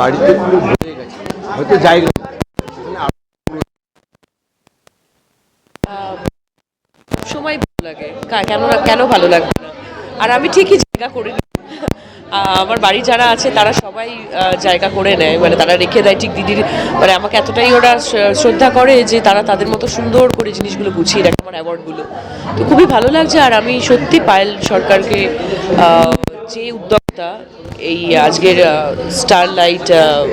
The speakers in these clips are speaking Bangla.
বাড়িতে পুরো ভরে গেছে। হয়তো সময় ভালো লাগে। কেন কেন ভালো লাগবে আর আমি ঠিকই জায়গা করে নিই। আমার বাড়ি যারা আছে, তারা সবাই জায়গা করে নেয়। মানে তারা রেখে দেয় ঠিক দিদির। মানে আমাকে এতটাই ওরা শ্রদ্ধা করে যে তারা তাদের মতো সুন্দর করে জিনিসগুলো গুছিয়ে রাখে আমার অ্যাওয়ার্ডগুলো তো খুবই ভালো লাগছে। আর আমি সত্যি পায়েল সরকারকে যে উদ্যোক্তা এই আজকের স্টার স্টারলাইট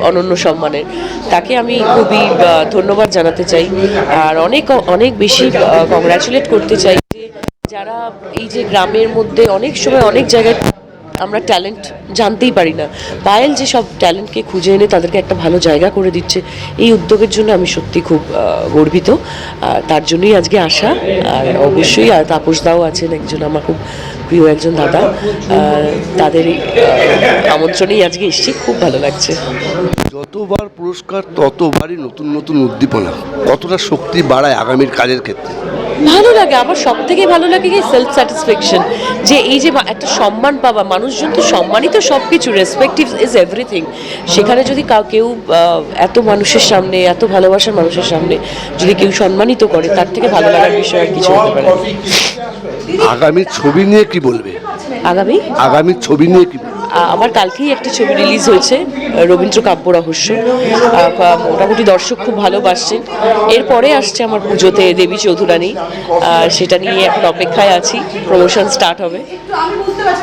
অনন্য সম্মানের। তাকে আমি খুবই ধন্যবাদ জানাতে চাই। আর অনেক অনেক বেশি কংগ্রাচুলেট করতে চাই যে যারা এই যে গ্রামের মধ্যে অনেক সময় অনেক জায়গায় আমরা ট্যালেন্ট জানতেই পারি না। পায়েল যে সব ট্যালেন্টকে খুঁজে এনে তাদেরকে একটা ভালো জায়গা করে দিচ্ছে এই উদ্যোগের জন্য আমি সত্যি খুব গর্বিত। আর তার জন্যই আজকে আসা আর অবশ্যই আর তাপস দাও আছেন একজন আমার খুব প্রিয় একজন দাদা। তাদের আমন্ত্রণেই আজকে এসেছি খুব ভালো লাগছে। যতবার পুরস্কার ততবারই নতুন নতুন উদ্দীপনা। কতটা শক্তি বাড়ায় আগামীর কাজের ক্ষেত্রে? ভালো লাগে আমার সব থেকে ভালো লাগে কি সেলফ স্যাটিসফ্যাকশন যে এই যে একটা সম্মান পাওয়া মানুষজন তো সম্মানিত সব কিছু রেসপেক্টিভ ইজ এভরিথিং সেখানে যদি কাউ কেউ এত মানুষের সামনে এত ভালোবাসার মানুষের সামনে যদি কেউ সম্মানিত করে তার থেকে ভালো লাগার বিষয় আর কিছু হতে পারে। আগামী ছবি নিয়ে কি বলবে আগামী আগামী ছবি নিয়ে কি বলবে? আমার কালকেই একটা ছবি রিলিজ হয়েছে রবীন্দ্র কাব্য রহস্য। মোটামুটি দর্শক খুব ভালোবাসছেন এরপরে আসছে আমার পুজোতে দেবী চৌধুরানী। সেটা নিয়ে এখন অপেক্ষায় আছি প্রমোশন স্টার্ট হবে।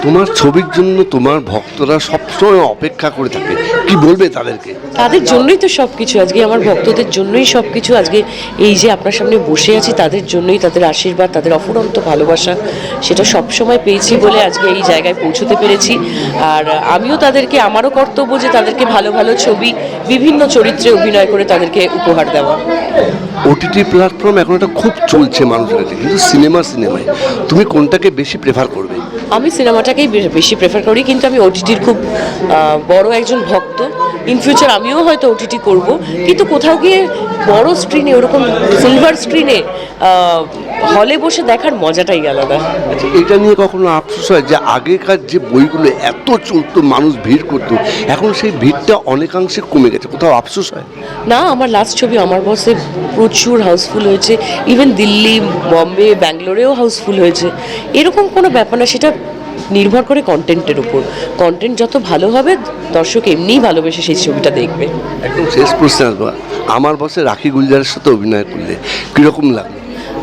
তোমার ছবির জন্য তোমার ভক্তরা সবসময় অপেক্ষা করে থাকে। কি বলবে তাদেরকে? তাদের জন্যই তো সব কিছু আজকে আমার ভক্তদের জন্যই সব কিছু আজকে এই যে আপনার সামনে বসে আছি তাদের জন্যই তাদের আশীর্বাদ তাদের অফুরন্ত ভালোবাসা সেটা সবসময় পেয়েছি বলে আজকে এই জায়গায় পৌঁছতে পেরেছি। আর আমিও তাদেরকে, আমারও কর্তব্য যে তাদেরকে ভালো ভালো ছবি, বিভিন্ন চরিত্রে অভিনয় করে তাদেরকে উপহার দেওয়া। ওটিটি প্ল্যাটফর্ম এখন একটা খুব চলছে মানুষের কাছে, কিন্তু সিনেমা, সিনেমায়। তুমি কোনটাকে বেশি প্রেফার করবে? আমি সিনেমাটাকেই বেশি প্রেফার করি কিন্তু আমি ওটিটির খুব বড় একজন ভক্ত। ইন ফিউচার আমিও হয়তো ওটিটি করব। কিন্তু কোথাও গিয়ে বড় স্ক্রিনে ওরকম সিলভার স্ক্রিনে হলে বসে দেখার মজাটাই আলাদা। আচ্ছা এটা নিয়ে কখনো আফসোস হয় যে আগেকার যে বইগুলো এত চলতো মানুষ ভিড় করতো এখন সেই ভিড়টা অনেকাংশে কমে গেছে কোথাও আফসোস হয়? না আমার লাস্ট ছবি আমার বসে প্রচুর হাউসফুল হয়েছে। ইভেন দিল্লি বম্বে ব্যাঙ্গালোরেও হাউসফুল হয়েছে। এরকম কোনো ব্যাপার না সেটা নির্ভর করে কন্টেন্টের উপর। কন্টেন্ট যত ভালো হবে, দর্শক এমনিই ভালোবেসে সেই ছবিটা দেখবে। একদম শেষ প্রশ্ন আমার বসে রাখি গুলজারের সাথে অভিনয় করলে কীরকম লাগল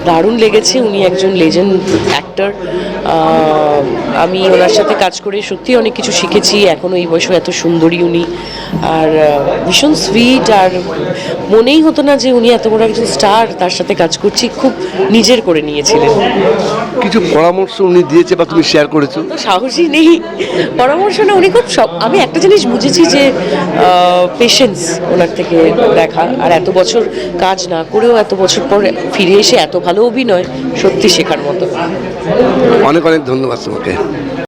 দারুণ লেগেছে। উনি একজন লেজেন্ড অ্যাক্টর আমি ওনার সাথে কাজ করে সত্যি অনেক কিছু শিখেছি। এখনও এই বয়সে এত সুন্দরী উনি। আর ভীষণ সুইট আর মনেই হতো না যে উনি এত বড় একজন স্টার তার সাথে কাজ করছি। খুব নিজের করে নিয়েছিলেন। কিছু পরামর্শ উনি দিয়েছে বা তুমি শেয়ার করেছ? সাহসী নেই। পরামর্শ না উনি খুব সব আমি একটা জিনিস বুঝেছি যে পেশেন্স ওনার থেকে দেখা। আর এত বছর কাজ না করেও এত বছর পর ফিরে এসে এত ভালো অভিনয় সত্যি শেখার মতো। অনেক অনেক ধন্যবাদ তোমাকে।